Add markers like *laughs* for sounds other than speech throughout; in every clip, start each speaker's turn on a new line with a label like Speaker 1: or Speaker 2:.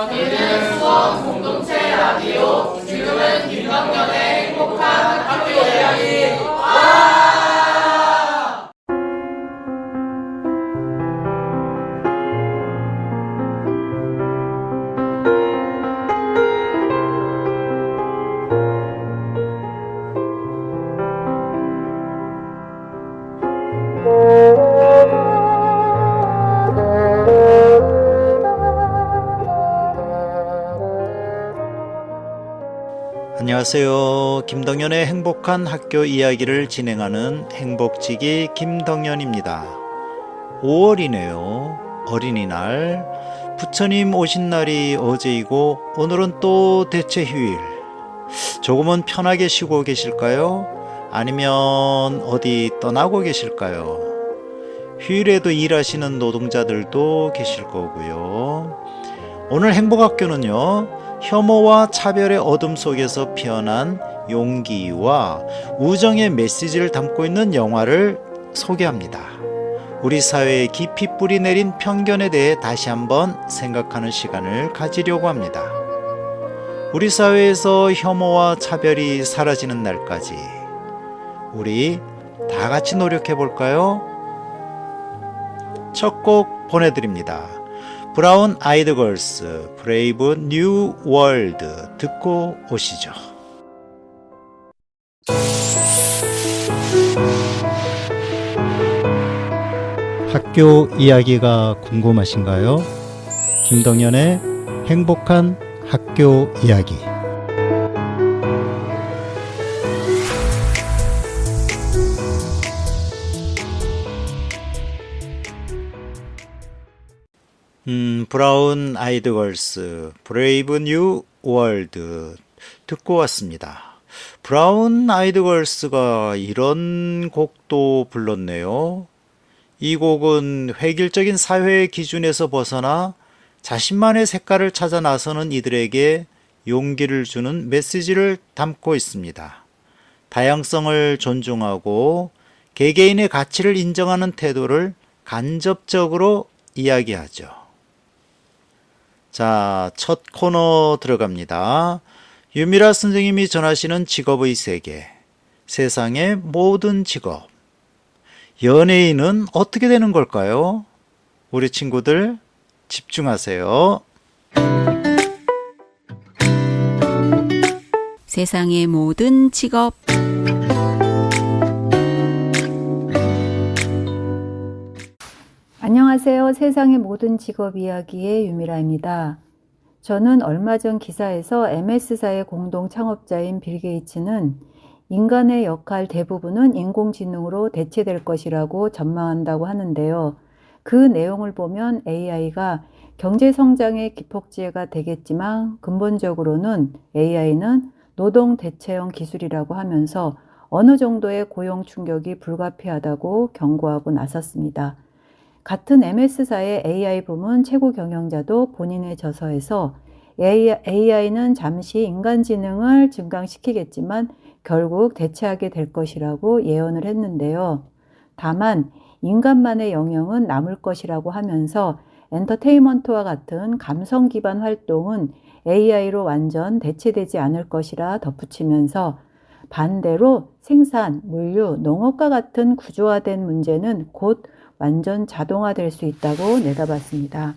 Speaker 1: 여기는
Speaker 2: 안녕하세요. 김덕연의 행복한 학교 이야기를 진행하는 행복지기 김덕연입니다. 5월이네요. 어린이날. 부처님 오신 날이 어제이고 오늘은 또 대체 휴일. 조금은 편하게 쉬고 계실까요? 아니면 어디 떠나고 계실까요? 휴일에도 일하시는 노동자들도 계실 거고요. 오늘 행복학교는요. 혐오와 차별의 어둠 속에서 피어난 용기와 우정의 메시지를 담고 있는 영화를 소개합니다. 우리 사회에 깊이 뿌리 내린 편견에 대해 다시 한번 생각하는 시간을 가지려고 합니다. 우리 사회에서 혐오와 차별이 사라지는 날까지 우리 다 같이 노력해 볼까요? 첫 곡 보내드립니다. 브라운 아이드 걸스 브레이브 뉴 월드 듣고 오시죠. 학교 이야기가 궁금하신가요? 김동연의 행복한 학교 이야기. 브라운 아이드 걸스, 브레이브 뉴 월드 듣고 왔습니다. 브라운 아이드 걸스가 이런 곡도 불렀네요. 이 곡은 획일적인 사회의 기준에서 벗어나 자신만의 색깔을 찾아 나서는 이들에게 용기를 주는 메시지를 담고 있습니다. 다양성을 존중하고 개개인의 가치를 인정하는 태도를 간접적으로 이야기하죠. 자, 첫 코너 들어갑니다. 유미라 선생님이 전하시는 직업의 세계. 세상의 모든 직업. 연예인은 어떻게 되는 걸까요? 우리 친구들 집중하세요.
Speaker 3: 세상의 모든 직업
Speaker 4: 안녕하세요. 세상의 모든 직업 이야기의 유미라입니다. 저는 얼마 전 기사에서 MS사의 공동 창업자인 빌 게이츠는 인간의 역할 대부분은 인공지능으로 대체될 것이라고 전망한다고 하는데요. 그 내용을 보면 AI가 경제 성장의 기폭제가 되겠지만 근본적으로는 AI는 노동 대체형 기술이라고 하면서 어느 정도의 고용 충격이 불가피하다고 경고하고 나섰습니다. 같은 MS사의 AI 부문 최고 경영자도 본인의 저서에서 AI는 잠시 인간 지능을 증강시키겠지만 결국 대체하게 될 것이라고 예언을 했는데요. 다만 인간만의 영역은 남을 것이라고 하면서 엔터테인먼트와 같은 감성 기반 활동은 AI로 완전 대체되지 않을 것이라 덧붙이면서 반대로 생산, 물류, 농업과 같은 구조화된 문제는 곧 완전 자동화될 수 있다고 내다봤습니다.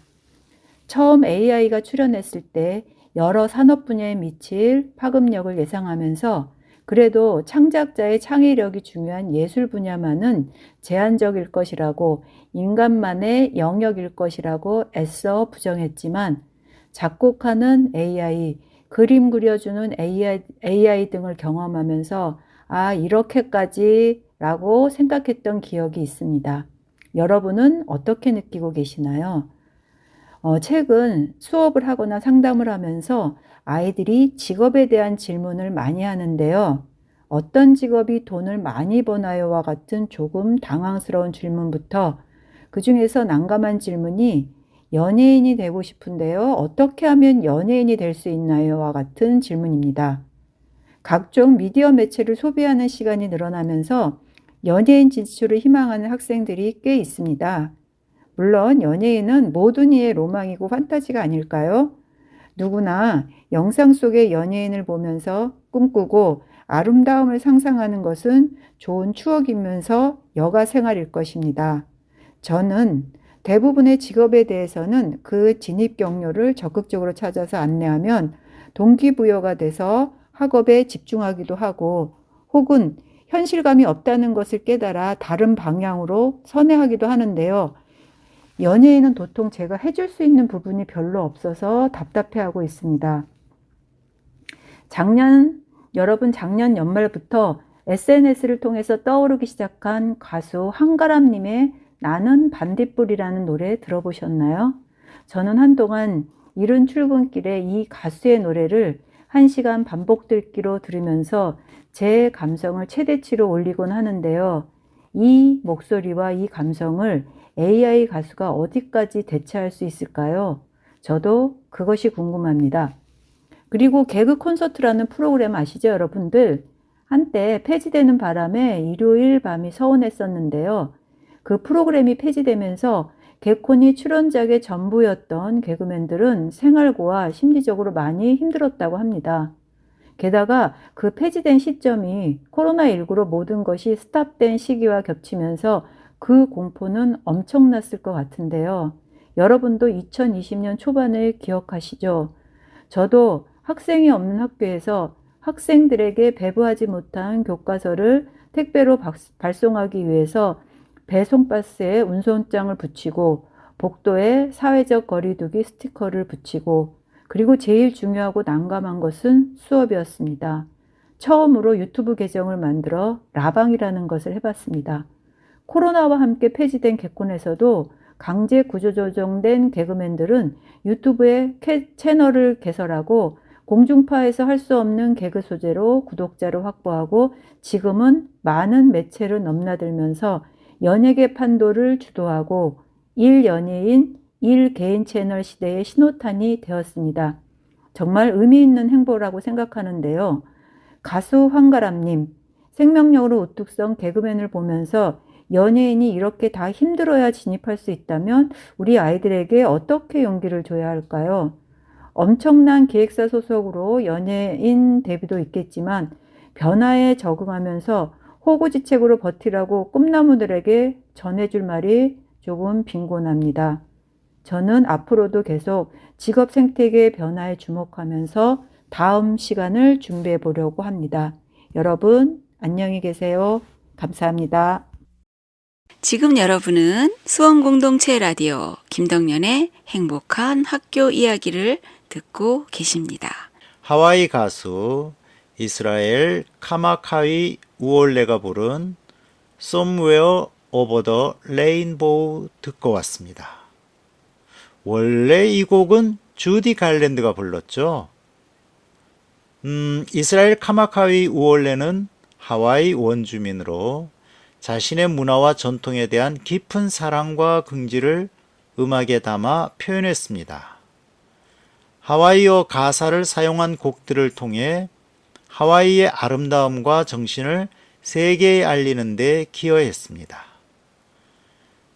Speaker 4: 처음 AI가 출현했을 때 여러 산업 분야에 미칠 파급력을 예상하면서 그래도 창작자의 창의력이 중요한 예술 분야만은 제한적일 것이라고 인간만의 영역일 것이라고 애써 부정했지만 작곡하는 AI, 그림 그려주는 AI, AI 등을 경험하면서 아, 이렇게까지 라고 생각했던 기억이 있습니다. 여러분은 어떻게 느끼고 계시나요? 어, 최근 수업을 하거나 상담을 하면서 아이들이 직업에 대한 질문을 많이 하는데요. 어떤 직업이 돈을 많이 버나요와 같은 조금 당황스러운 질문부터 그 중에서 난감한 질문이 연예인이 되고 싶은데요. 어떻게 하면 연예인이 될 수 있나요?와 같은 질문입니다. 각종 미디어 매체를 소비하는 시간이 늘어나면서 연예인 진출을 희망하는 학생들이 꽤 있습니다. 물론 연예인은 모든 이의 로망이고 판타지가 아닐까요? 누구나 영상 속의 연예인을 보면서 꿈꾸고 아름다움을 상상하는 것은 좋은 추억이면서 여가 생활일 것입니다. 저는 대부분의 직업에 대해서는 그 진입 경로를 적극적으로 찾아서 안내하면 동기부여가 돼서 학업에 집중하기도 하고 혹은 현실감이 없다는 것을 깨달아 다른 방향으로 선회하기도 하는데요. 연예인은 도통 제가 해줄 수 있는 부분이 별로 없어서 답답해하고 있습니다. 작년, 여러분 작년 연말부터 SNS를 통해서 떠오르기 시작한 가수 한가람님의 나는 반딧불이라는 노래 들어보셨나요? 저는 한동안 이른 출근길에 이 가수의 노래를 한 시간 반복 듣기로 들으면서 제 감성을 최대치로 올리곤 하는데요. 이 목소리와 이 감성을 AI 가수가 어디까지 대체할 수 있을까요? 저도 그것이 궁금합니다. 그리고 개그 콘서트라는 프로그램 아시죠, 여러분들? 한때 폐지되는 바람에 일요일 밤이 서운했었는데요. 그 프로그램이 폐지되면서 개콘이 출연작의 전부였던 개그맨들은 생활고와 심리적으로 많이 힘들었다고 합니다. 게다가 그 폐지된 시점이 코로나19로 모든 것이 스탑된 시기와 겹치면서 그 공포는 엄청났을 것 같은데요. 여러분도 2020년 초반을 기억하시죠? 저도 학생이 없는 학교에서 학생들에게 배부하지 못한 교과서를 택배로 발송하기 위해서 배송박스에 운송장을 붙이고 복도에 사회적 거리두기 스티커를 붙이고 그리고 제일 중요하고 난감한 것은 수업이었습니다. 처음으로 유튜브 계정을 만들어 라방이라는 것을 해봤습니다. 코로나와 함께 폐지된 개콘에서도 강제 구조조정된 개그맨들은 유튜브에 채널을 개설하고 공중파에서 할 수 없는 개그 소재로 구독자를 확보하고 지금은 많은 매체를 넘나들면서 연예계 판도를 주도하고 일 연예인, 일 개인 채널 시대의 신호탄이 되었습니다. 정말 의미 있는 행보라고 생각하는데요. 가수 황가람님, 생명력으로 우뚝 선 개그맨을 보면서 연예인이 이렇게 다 힘들어야 진입할 수 있다면 우리 아이들에게 어떻게 용기를 줘야 할까요? 엄청난 기획사 소속으로 연예인 데뷔도 있겠지만 변화에 적응하면서 호구지책으로 버티라고 꿈나무들에게 전해줄 말이 조금 빈곤합니다. 저는 앞으로도 계속 직업 생태계의 변화에 주목하면서 다음 시간을 준비해 보려고 합니다. 여러분, 안녕히 계세요. 감사합니다.
Speaker 3: 지금 여러분은 수원공동체 라디오 김덕년의 행복한 학교 이야기를 듣고 계십니다.
Speaker 2: 하와이 가수 이스라엘 카마카위 우올레가 부른 Somewhere Over the Rainbow 듣고 왔습니다. 원래 이 곡은 주디 갈랜드가 불렀죠. 음, 이스라엘 카마카위 우올레는 하와이 원주민으로 자신의 문화와 전통에 대한 깊은 사랑과 긍지를 음악에 담아 표현했습니다. 하와이어 가사를 사용한 곡들을 통해 하와이의 아름다움과 정신을 세계에 알리는 데 기여했습니다.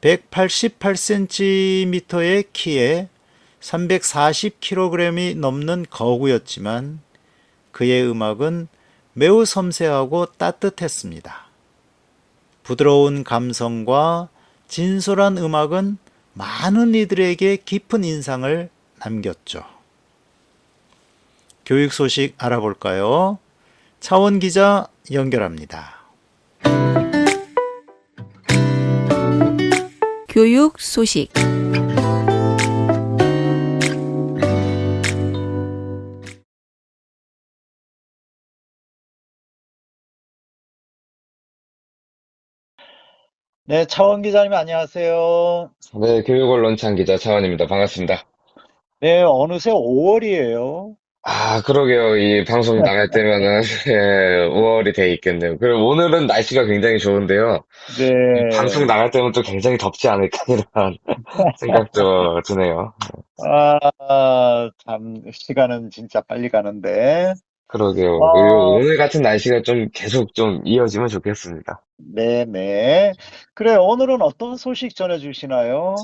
Speaker 2: 188cm의 키에 340kg이 넘는 거구였지만 그의 음악은 매우 섬세하고 따뜻했습니다. 부드러운 감성과 진솔한 음악은 많은 이들에게 깊은 인상을 남겼죠. 교육 소식 알아볼까요? 차원 기자 연결합니다.
Speaker 3: 교육 소식
Speaker 2: 네, 차원 기자님 안녕하세요.
Speaker 5: 네, 교육언론창 기자 차원입니다. 반갑습니다.
Speaker 2: 네, 어느새 5월이에요.
Speaker 5: 아, 그러게요. 이 방송 나갈 때면은, *laughs* 예, 5월이 돼 있겠네요. 그리고 오늘은 날씨가 굉장히 좋은데요.
Speaker 2: 네.
Speaker 5: 방송 나갈 때면 또 굉장히 덥지 않을까, 이런 *laughs* 생각도 드네요.
Speaker 2: 아, 참, 시간은 진짜 빨리 가는데.
Speaker 5: 그러게요.
Speaker 2: 어.
Speaker 5: 그리고 오늘 같은 날씨가 좀 계속 좀 이어지면 좋겠습니다.
Speaker 2: 네네. 그래, 오늘은 어떤 소식 전해주시나요?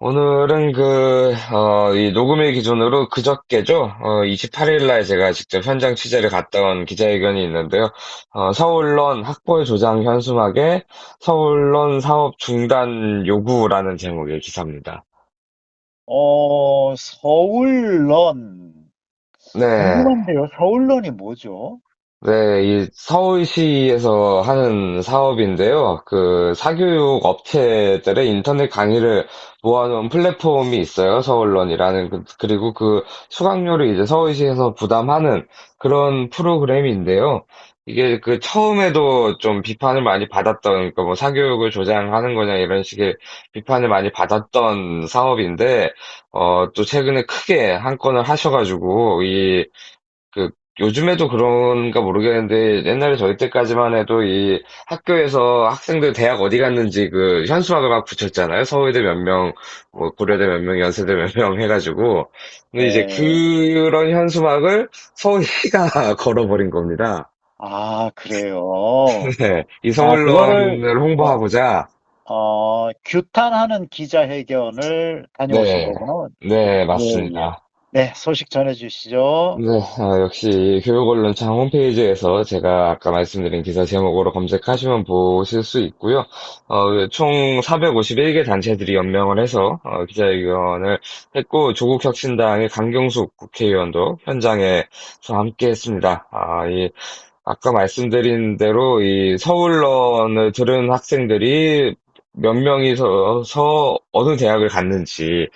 Speaker 5: 오늘은 그, 어, 이 녹음일 기준으로 그저께죠. 어, 28일 날 제가 직접 현장 취재를 갔다 온 기자회견이 있는데요. 어, 서울론 학벌 조장 현수막에 서울론 사업 중단 요구라는 제목의 기사입니다.
Speaker 6: 어, 서울런.
Speaker 5: 네.
Speaker 6: 궁금한데요. 서울런이 뭐죠?
Speaker 5: 네, 이 서울시에서 하는 사업인데요. 그 사교육 업체들의 인터넷 강의를 모아놓은 플랫폼이 있어요. 서울런이라는. 그- 그리고 그 수강료를 이제 서울시에서 부담하는 그런 프로그램인데요. 이게 그 처음에도 좀 비판을 많이 받았던, 그러니까 뭐 사교육을 조장하는 거냐 이런 식의 비판을 많이 받았던 사업인데, 어, 또 최근에 크게 한 건을 하셔가지고, 이그 요즘에도 그런가 모르겠는데 옛날에 저희 때까지만 해도 이 학교에서 학생들 대학 어디 갔는지 그 현수막을 막 붙였잖아요. 서울대 몇 명, 뭐 고려대 몇 명, 연세대 몇 명 해가지고. 근데 이제
Speaker 6: 네.
Speaker 5: 그런 현수막을 서울시가 *laughs* 걸어버린 겁니다.
Speaker 6: 아, 그래요. *laughs*
Speaker 5: 네, 이
Speaker 6: 아,
Speaker 5: 서울론을 홍보하고자.
Speaker 6: 어, 규탄하는 기자회견을 다녀오신
Speaker 5: 네,
Speaker 6: 거구나.
Speaker 5: 네. 맞습니다.
Speaker 6: 네, 소식 전해주시죠.
Speaker 5: 네, 아, 역시 교육 언론창 홈페이지에서 제가 아까 말씀드린 기사 제목으로 검색하시면 보실 수 있고요. 어, 총 451개 단체들이 연명을 해서 어, 기자회견을 했고 조국 혁신당의 강경숙 국회의원도 현장에서 함께 했습니다. 아, 이 아까 말씀드린 대로 이 서울론을 들은 학생들이 몇 명이서 서 어느 대학을 갔는지를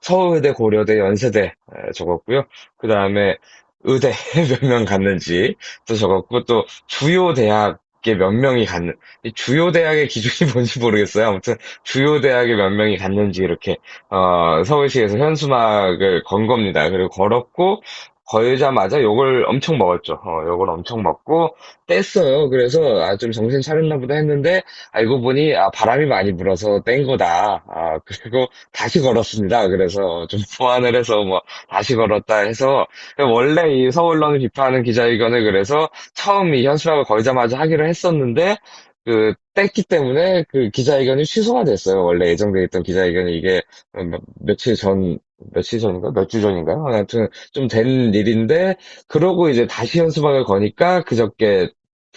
Speaker 5: 서울대, 고려대, 연세대 에, 적었고요. 그 다음에 의대 *laughs* 몇 명 갔는지 또 적었고 또 주요 대학에 몇 명이 갔는 이 주요 대학의 기준이 *laughs* 뭔지 모르겠어요. 아무튼 주요 대학에 몇 명이 갔는지 이렇게 어, 서울시에서 현수막을 건 겁니다. 그리고 걸었고 걸자마자 욕을 엄청 먹었죠. 어, 욕을 엄청 먹고 뗐어요. 그래서 아, 좀 정신 차렸나 보다 했는데 알고 보니 아, 바람이 많이 불어서 뗀 거다. 아, *laughs* 그리고 다시 걸었습니다. 그래서 좀 *laughs* 보완을 해서 뭐 다시 걸었다 해서 원래 이 서울론을 비판하는 기자회견을 그래서 처음 이 현수막을 걸자마자 하기로 했었는데 그 뗐기 때문에 그 기자회견이 취소가 됐어요. 원래 예정돼 있던 기자회견이 이게 몇- 며칠 전 며칠 전인가 몇 주 전인가요? 아무튼 좀 된 일인데 그러고 이제 다시 현수막을 거니까 그저께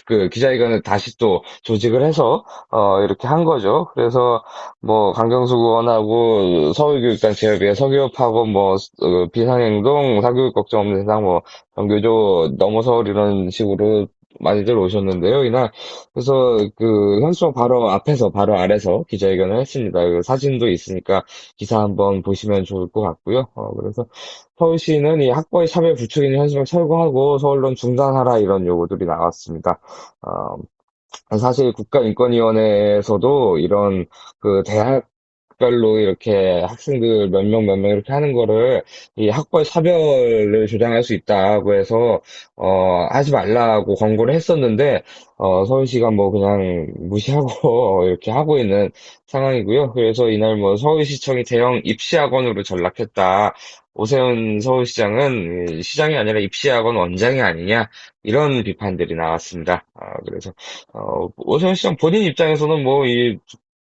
Speaker 5: 그 기자회견을 다시 또 조직을 해서 어 이렇게 한 거죠. 그래서 뭐 강경수 의원하고 서울교육단 제협의 서교협하고 뭐 어, 비상행동 사교육 걱정 없는 세상 뭐 정교조 넘어 서울 이런 식으로 많이들 오셨는데요. 이날 그래서 그 현수막 바로 앞에서 바로 아래서 기자회견을 했습니다. 그 사진도 있으니까 기사 한번 보시면 좋을 것 같고요. 어, 그래서 서울시는 이 학벌 차별 부추기는 현수막 철거하고 서울론 중단하라 이런 요구들이 나왔습니다. 어, 사실 국가인권위원회에서도 이런 그 대학 별로 이렇게 학생들 몇 명 몇 명 이렇게 하는 거를 이 학벌 차별을 조장할 수 있다고 해서 어 하지 말라고 권고를 했었는데 어 서울시가 뭐 그냥 무시하고 *laughs* 이렇게 하고 있는 상황이고요. 그래서 이날 뭐 서울시청이 대형 입시학원으로 전락했다. 오세훈 서울시장은 이 시장이 아니라 입시학원 원장이 아니냐 이런 비판들이 나왔습니다. 아, 그래서 어, 오세훈 시장 본인 입장에서는 뭐, 이,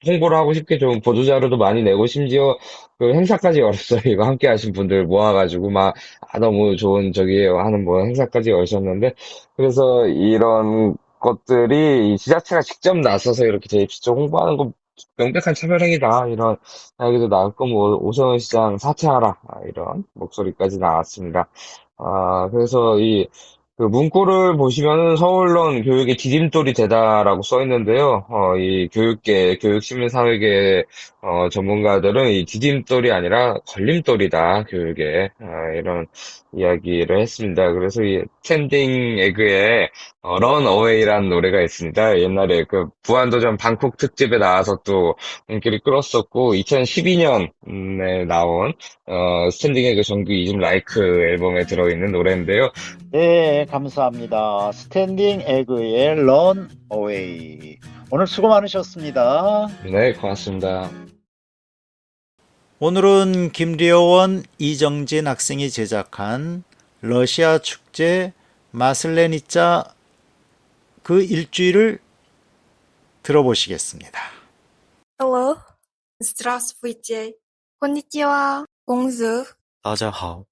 Speaker 5: 홍보를 하고 싶게 좀 보도자료도 많이 내고, 심지어 그 행사까지 열었어요. *laughs* 이거 함께 하신 분들 모아가지고 막, 아, 너무 좋은 저기에요 하는 뭐 행사까지 열으셨는데, 그래서 이런 것들이 이 지자체가 직접 나서서 이렇게 대입시청 홍보하는 거 명백한 차별행위다. 이런 이야기도 나왔고, 뭐, 오세훈 시장 사퇴하라. 아, 이런 목소리까지 나왔습니다. 아, 그래서 이, 그 문구를 보시면은 서울론 교육의 디딤돌이 되다라고 써 있는데요. 어, 이 교육계, 교육시민사회계 어, 전문가들은 이 디딤돌이 아니라 걸림돌이다, 교육에. 아, 이런 이야기를 했습니다. 그래서 이 스탠딩 에그의 어, 런 어웨이라는 노래가 있습니다. 옛날에 그 무한도전 방콕 특집에 나와서 또 인기를 끌었었고, 2012년에 나온 어, 스탠딩 에그 정규 2집 라이크 앨범에 들어있는 노래인데요.
Speaker 6: 네, 감사합니다. 스탠딩 에그의 런 어웨이. 오늘 수고 많으셨습니다.
Speaker 5: 네, 고맙습니다.
Speaker 2: 오늘은 김리어원 이정진 학생이 제작한 러시아 축제 마슬레니짜 그 일주일을 들어보시겠습니다.
Speaker 7: Hello, здравствуйте. こんにちは。公主。
Speaker 8: 大家好，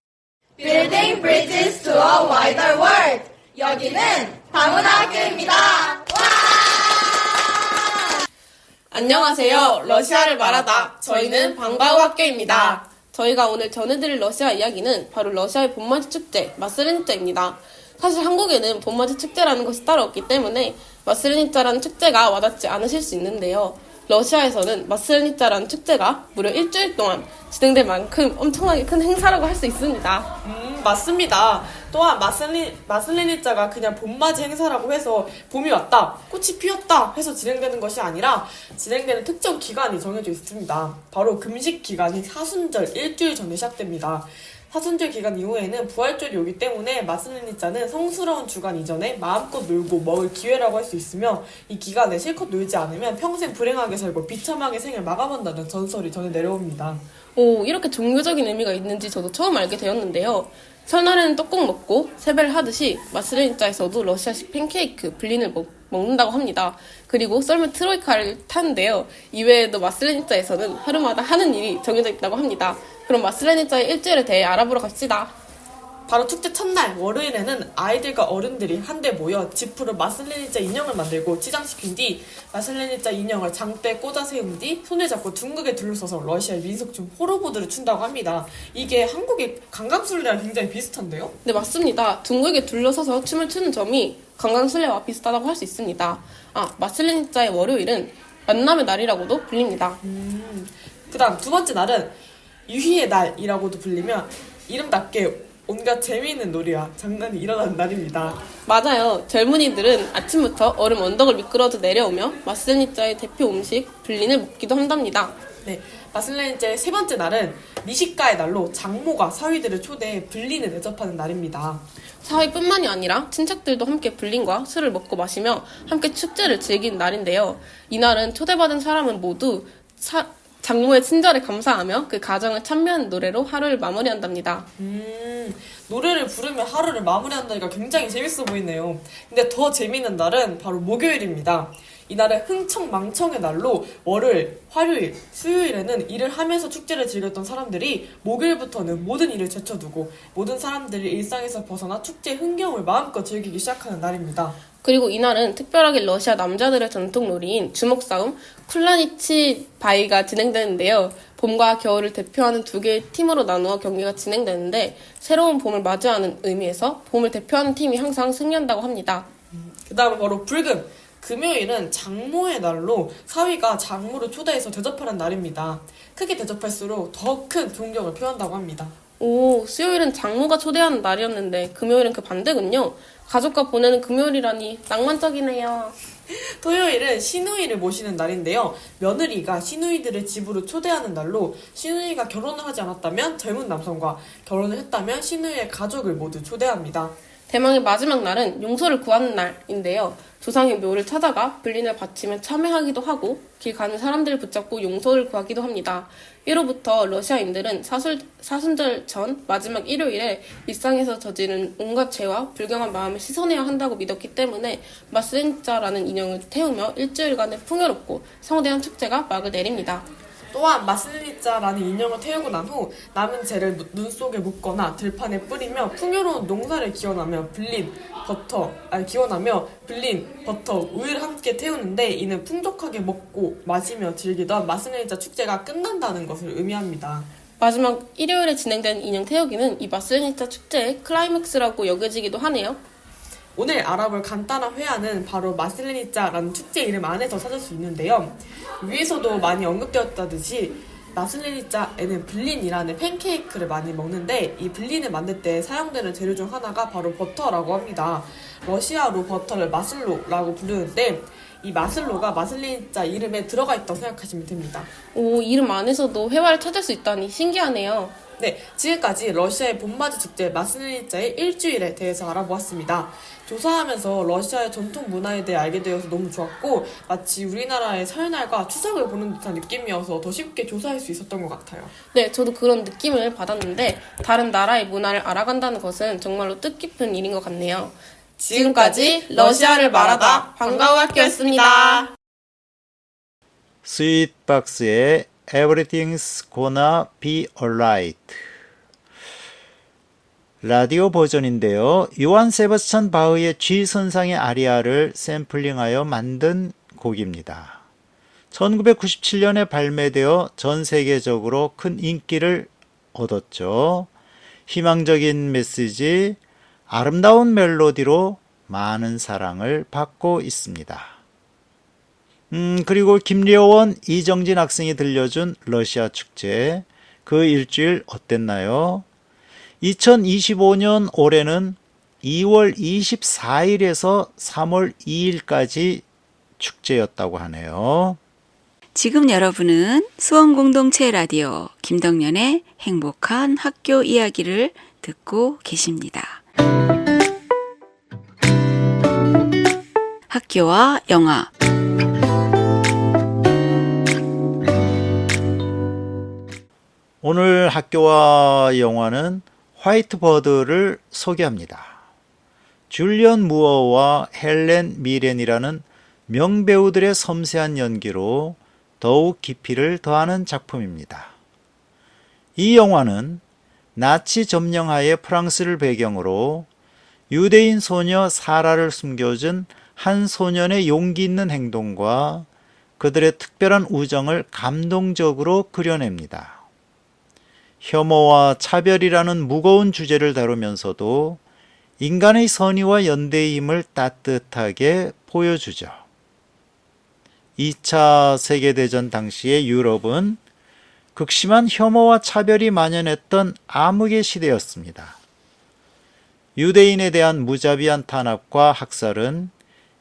Speaker 1: Building bridges to a wider world. 여기는 다문학교입니다.
Speaker 9: 안녕하세요. 러시아를 말하다. 저희는 방과후 학교입니다. 저희가 오늘 전해드릴 러시아 이야기는 바로 러시아의 봄맞이 축제, 마스레니짜입니다. 사실 한국에는 봄맞이 축제라는 것이 따로 없기 때문에 마스레니짜라는 축제가 와닿지 않으실 수 있는데요. 러시아에서는 마스레니짜라는 축제가 무려 일주일 동안 진행될 만큼 엄청나게 큰 행사라고 할 수 있습니다.
Speaker 10: 음, 맞습니다. 또한 마슬리, 마슬리니짜가 그냥 봄맞이 행사라고 해서 봄이 왔다, 꽃이 피었다 해서 진행되는 것이 아니라 진행되는 특정 기간이 정해져 있습니다. 바로 금식 기간이 사순절 일주일 전에 시작됩니다. 사순절 기간 이후에는 부활절이 오기 때문에 마슬리니짜는 성스러운 주간 이전에 마음껏 놀고 먹을 기회라고 할 수 있으며 이 기간에 실컷 놀지 않으면 평생 불행하게 살고 비참하게 생을 마감한다는 전설이 전해 내려옵니다.
Speaker 9: 오, 이렇게 종교적인 의미가 있는지 저도 처음 알게 되었는데요. 설날에는 떡국 먹고 세배를 하듯이 마스레니짜에서도 러시아식 팬케이크, 블린을 먹, 먹는다고 합니다. 그리고 썰매 트로이카를 타는데요. 이외에도 마스레니짜에서는 하루마다 하는 일이 정해져 있다고 합니다. 그럼 마스레니짜의 일주일에 대해 알아보러 갑시다.
Speaker 10: 바로 축제 첫날 월요일에는 아이들과 어른들이 한데 모여 지프로 마슬레니짜 인형을 만들고 치장시킨 뒤 마슬레니짜 인형을 장대에 꽂아 세운 뒤 손을 잡고 둥글게 둘러서서 러시아의 민속춤 호로보드를 춘다고 합니다. 이게 한국의 강강술래랑 굉장히 비슷한데요?
Speaker 9: 네, 맞습니다. 둥글게 둘러서서 춤을 추는 점이 관광술래와 비슷하다고 할 수 있습니다. 아, 마슬레니짜의 월요일은 만남의 날이라고도 불립니다.
Speaker 10: 그 다음 두 번째 날은 유희의 날이라고도 불리며 이름답게 온갖 재미있는 놀이와 장난이 일어나는 날입니다.
Speaker 9: 맞아요. 젊은이들은 아침부터 얼음 언덕을 미끄러져 내려오며 마스니짜의 대표 음식 블린을 먹기도 한답니다.
Speaker 10: 네, 마슬레니짜의 세 번째 날은 미식가의 날로 장모가 사위들을 초대해 불린을 대접하는 날입니다.
Speaker 9: 사위뿐만이 아니라 친척들도 함께 블린과 술을 먹고 마시며 함께 축제를 즐기는 날인데요. 이날은 초대받은 사람은 모두 사- 장모의 친절에 감사하며 그 가정을 찬미하는 노래로 하루를 마무리한답니다.
Speaker 10: 음, 노래를 부르며 하루를 마무리한다니까 굉장히 재밌어 보이네요. 근데 더 재밌는 날은 바로 목요일입니다. 이날은 흥청망청의 날로 월요일, 화요일, 수요일에는 일을 하면서 축제를 즐겼던 사람들이 목요일부터는 모든 일을 제쳐두고 모든 사람들이 일상에서 벗어나 축제의 흥겨움을 마음껏 즐기기 시작하는 날입니다.
Speaker 9: 그리고 이날은 특별하게 러시아 남자들의 전통 놀이인 주먹 싸움 쿨라니치 바이가 진행되는데요. 봄과 겨울을 대표하는 두 개의 팀으로 나누어 경기가 진행되는데 새로운 봄을 맞이하는 의미에서 봄을 대표하는 팀이 항상 승리한다고 합니다.
Speaker 10: 그 다음은 바로 불금. 금요일은 장모의 날로 사위가 장모를 초대해서 대접하는 날입니다. 크게 대접할수록 더 큰 존경을 표한다고 합니다.
Speaker 9: 오, 수요일은 장모가 초대하는 날이었는데 금요일은 그 반대군요. 가족과 보내는 금요일이라니 낭만적이네요. *laughs*
Speaker 10: 토요일은 시누이를 모시는 날인데요. 며느리가 시누이들을 집으로 초대하는 날로 시누이가 결혼을 하지 않았다면 젊은 남성과 결혼을 했다면 시누이의 가족을 모두 초대합니다.
Speaker 9: 대망의 마지막 날은 용서를 구하는 날인데요. 조상의 묘를 찾아가 불린을 바치며 참회하기도 하고 길 가는 사람들을 붙잡고 용서를 구하기도 합니다. 이로부터 러시아인들은 사술, 사순절 전 마지막 일요일에 일상에서 저지른 온갖 죄와 불경한 마음을 씻어내야 한다고 믿었기 때문에 마스렌자라는 인형을 태우며 일주일간의 풍요롭고 성대한 축제가 막을 내립니다.
Speaker 10: 또한 마슬리자라는 인형을 태우고 난 후 남은 재를 눈- 눈 속에 묻거나 들판에 뿌리며 풍요로운 농사를 기원하며 불린 버터 아니 기원하며 불린 버터 우유를 함께 태우는데 이는 풍족하게 먹고 마시며 즐기던 마슬리자 축제가 끝난다는 것을 의미합니다.
Speaker 9: 마지막 일요일에 진행된 인형 태우기는 이 마스레니짜 축제의 클라이맥스라고 여겨지기도 하네요.
Speaker 10: 오늘 알아볼 간단한 회화는 바로 마슬레니짜라는 축제 이름 안에서 찾을 수 있는데요. 위에서도 많이 언급되었다듯이 마슬레니짜에는 블린이라는 팬케이크를 많이 먹는데 이 블린을 만들 때 사용되는 재료 중 하나가 바로 버터라고 합니다. 러시아로 버터를 마슬로라고 부르는데 이 마슬로가 마슬레니짜 이름에 들어가 있다고 생각하시면 됩니다.
Speaker 9: 오, 이름 안에서도 회화를 찾을 수 있다니 신기하네요.
Speaker 10: 네, 지금까지 러시아의 봄맞이 축제 마스니짜의 일주일에 대해서 알아보았습니다. 조사하면서 러시아의 전통 문화에 대해 알게 되어서 너무 좋았고 마치 우리나라의 설날과 추석을 보는 듯한 느낌이어서 더 쉽게 조사할 수 있었던 것 같아요.
Speaker 9: 네, 저도 그런 느낌을 받았는데 다른 나라의 문화를 알아간다는 것은 정말로 뜻깊은 일인 것 같네요. 지금까지 러시아를 말하다 방과후 학교였습니다.
Speaker 2: 스윗박스의 Everything's Gonna Be Alright. 라디오 버전인데요. 요한 세바스찬 바흐의 G 선상의 아리아를 샘플링하여 만든 곡입니다. 1997년에 발매되어 전 세계적으로 큰 인기를 얻었죠. 희망적인 메시지, 아름다운 멜로디로 많은 사랑을 받고 있습니다. 음, 그리고 김리호원, 이정진 학생이 들려준 러시아 축제. 그 일주일 어땠나요? 2025년 올해는 2월 24일에서 3월 2일까지 축제였다고 하네요.
Speaker 3: 지금 여러분은 수원 공동체 라디오 김덕년의 행복한 학교 이야기를 듣고 계십니다. 학교와 영화
Speaker 2: 오늘 학교와 영화는 화이트버드를 소개합니다. 줄리언 무어와 헬렌 미렌이라는 명배우들의 섬세한 연기로 더욱 깊이를 더하는 작품입니다. 이 영화는 나치 점령하에 프랑스를 배경으로 유대인 소녀 사라를 숨겨준 한 소년의 용기 있는 행동과 그들의 특별한 우정을 감동적으로 그려냅니다. 혐오와 차별이라는 무거운 주제를 다루면서도 인간의 선의와 연대의 힘을 따뜻하게 보여주죠. 2차 세계대전 당시의 유럽은 극심한 혐오와 차별이 만연했던 암흑의 시대였습니다. 유대인에 대한 무자비한 탄압과 학살은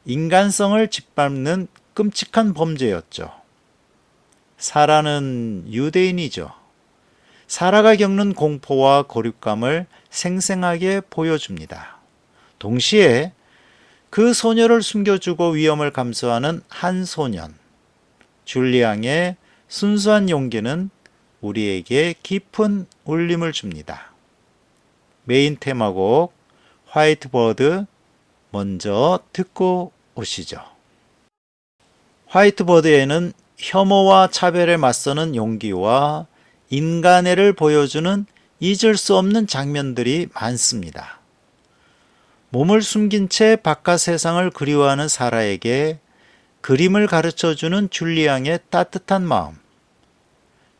Speaker 2: 인간성을 짓밟는 끔찍한 범죄였죠. 사라는 유대인이죠. 사라가 겪는 공포와 고립감을 생생하게 보여줍니다. 동시에 그 소녀를 숨겨주고 위험을 감수하는 한 소년, 줄리앙의 순수한 용기는 우리에게 깊은 울림을 줍니다. 메인 테마곡 화이트버드 먼저 듣고 오시죠. 화이트버드에는 혐오와 차별에 맞서는 용기와 인간애를 보여주는 잊을 수 없는 장면들이 많습니다. 몸을 숨긴 채 바깥 세상을 그리워하는 사라에게 그림을 가르쳐 주는 줄리앙의 따뜻한 마음,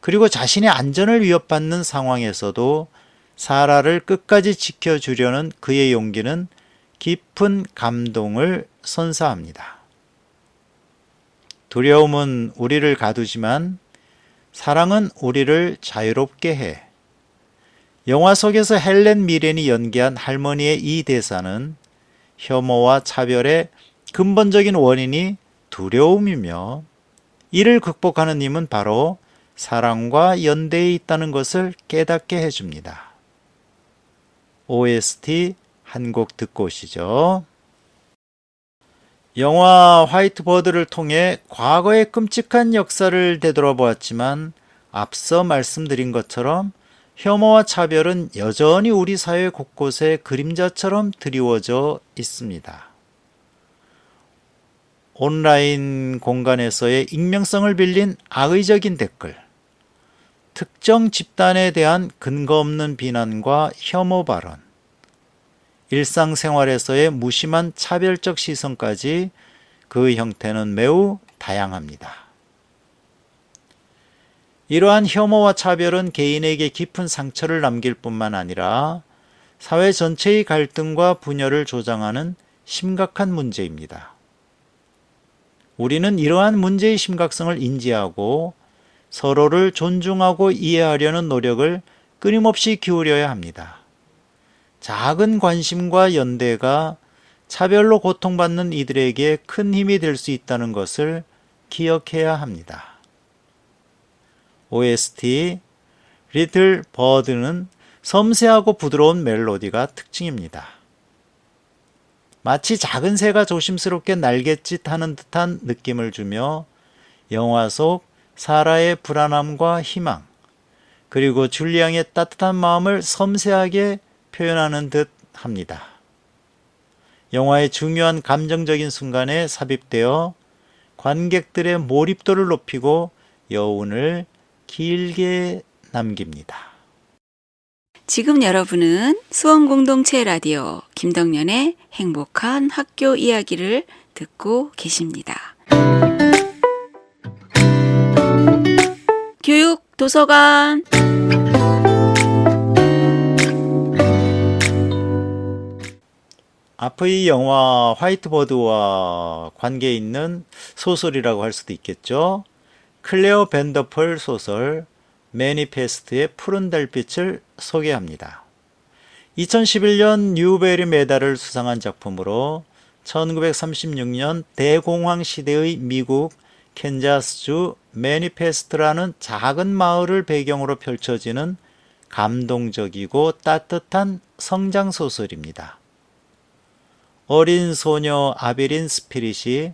Speaker 2: 그리고 자신의 안전을 위협받는 상황에서도 사라를 끝까지 지켜주려는 그의 용기는 깊은 감동을 선사합니다. 두려움은 우리를 가두지만 사랑은 우리를 자유롭게 해. 영화 속에서 헬렌 미렌이 연기한 할머니의 이 대사는 혐오와 차별의 근본적인 원인이 두려움이며 이를 극복하는 힘은 바로 사랑과 연대에 있다는 것을 깨닫게 해줍니다. OST 한 곡 듣고 오시죠. 영화 화이트버드를 통해 과거의 끔찍한 역사를 되돌아보았지만 앞서 말씀드린 것처럼 혐오와 차별은 여전히 우리 사회 곳곳에 그림자처럼 드리워져 있습니다. 온라인 공간에서의 익명성을 빌린 악의적인 댓글, 특정 집단에 대한 근거 없는 비난과 혐오 발언, 일상생활에서의 무심한 차별적 시선까지 그 형태는 매우 다양합니다. 이러한 혐오와 차별은 개인에게 깊은 상처를 남길 뿐만 아니라 사회 전체의 갈등과 분열을 조장하는 심각한 문제입니다. 우리는 이러한 문제의 심각성을 인지하고 서로를 존중하고 이해하려는 노력을 끊임없이 기울여야 합니다. 작은 관심과 연대가 차별로 고통받는 이들에게 큰 힘이 될 수 있다는 것을 기억해야 합니다. OST 리틀 버드는 섬세하고 부드러운 멜로디가 특징입니다. 마치 작은 새가 조심스럽게 날갯짓 하는 듯한 느낌을 주며 영화 속 사라의 불안함과 희망, 그리고 줄리앙의 따뜻한 마음을 섬세하게 표현하는 듯 합니다. 영화의 중요한 감정적인 순간에 삽입되어 관객들의 몰입도를 높이고 여운을 길게 남깁니다.
Speaker 3: 지금 여러분은 수원 공동체 라디오 김덕년의 행복한 학교 이야기를 듣고 계십니다. 교육 도서관
Speaker 2: 앞의 영화 화이트보드와 관계 있는 소설이라고 할 수도 있겠죠. 클레어 벤더펄 소설 매니페스트의 푸른 달빛을 소개합니다. 2011년 뉴베리 메달을 수상한 작품으로 1936년 대공황 시대의 미국 캔자스주 매니페스트라는 작은 마을을 배경으로 펼쳐지는 감동적이고 따뜻한 성장 소설입니다. 어린 소녀 아베린 스피릿이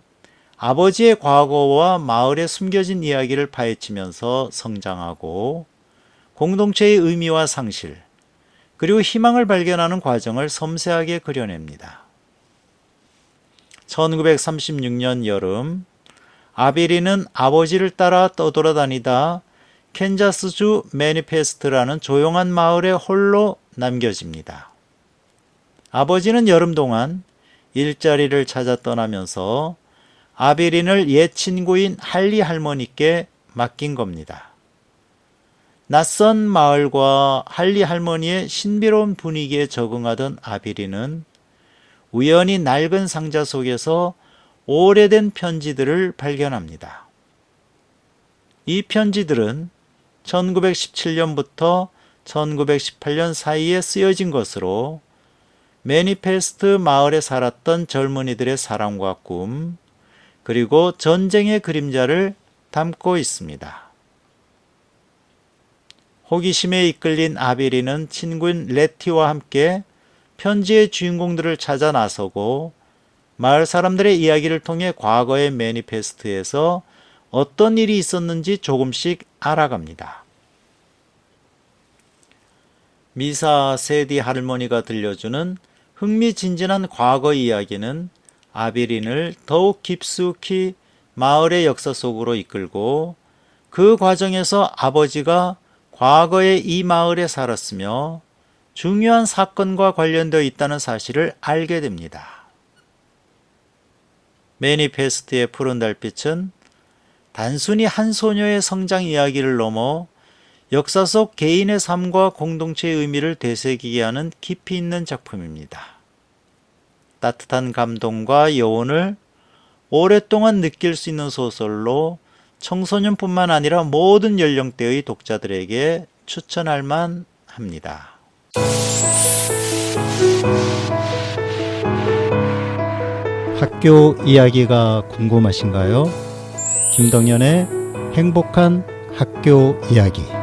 Speaker 2: 아버지의 과거와 마을에 숨겨진 이야기를 파헤치면서 성장하고 공동체의 의미와 상실, 그리고 희망을 발견하는 과정을 섬세하게 그려냅니다. 1936년 여름, 아베린은 아버지를 따라 떠돌아다니다 캔자스주 매니페스트라는 조용한 마을에 홀로 남겨집니다. 아버지는 여름 동안 일자리를 찾아 떠나면서 아베린을 옛 친구인 할리 할머니께 맡긴 겁니다. 낯선 마을과 할리 할머니의 신비로운 분위기에 적응하던 아베린은 우연히 낡은 상자 속에서 오래된 편지들을 발견합니다. 이 편지들은 1917년부터 1918년 사이에 쓰여진 것으로 매니페스트 마을에 살았던 젊은이들의 사랑과 꿈, 그리고 전쟁의 그림자를 담고 있습니다. 호기심에 이끌린 아베리는 친구인 레티와 함께 편지의 주인공들을 찾아 나서고 마을 사람들의 이야기를 통해 과거의 매니페스트에서 어떤 일이 있었는지 조금씩 알아갑니다. 미사 세디 할머니가 들려주는 흥미진진한 과거 이야기는 아비린을 더욱 깊숙이 마을의 역사 속으로 이끌고 그 과정에서 아버지가 과거에 이 마을에 살았으며 중요한 사건과 관련되어 있다는 사실을 알게 됩니다. 매니페스트의 푸른 달빛은 단순히 한 소녀의 성장 이야기를 넘어 역사 속 개인의 삶과 공동체의 의미를 되새기게 하는 깊이 있는 작품입니다. 따뜻한 감동과 여운을 오랫동안 느낄 수 있는 소설로 청소년뿐만 아니라 모든 연령대의 독자들에게 추천할 만 합니다. 학교 이야기가 궁금하신가요? 김덕년의 행복한 학교 이야기.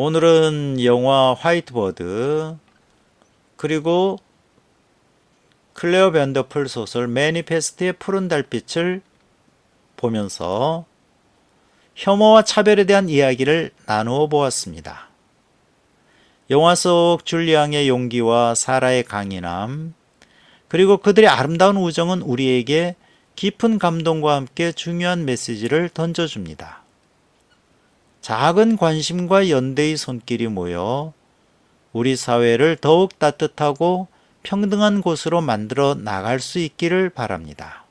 Speaker 2: 오늘은 영화 화이트버드 그리고 클레어 벤더풀 소설 매니페스트의 푸른 달빛을 보면서 혐오와 차별에 대한 이야기를 나누어 보았습니다. 영화 속 줄리앙의 용기와 사라의 강인함, 그리고 그들의 아름다운 우정은 우리에게 깊은 감동과 함께 중요한 메시지를 던져줍니다. 작은 관심과 연대의 손길이 모여 우리 사회를 더욱 따뜻하고 평등한 곳으로 만들어 나갈 수 있기를 바랍니다.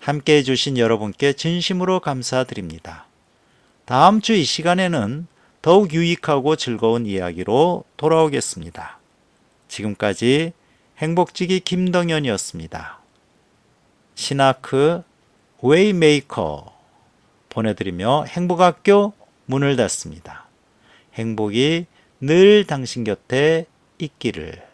Speaker 2: 함께 해주신 여러분께 진심으로 감사드립니다. 다음 주 이 시간에는 더욱 유익하고 즐거운 이야기로 돌아오겠습니다. 지금까지 행복지기 김덕연이었습니다. 신아크 웨이메이커 보내드리며 행복학교 문을 닫습니다. 행복이 늘 당신 곁에 있기를.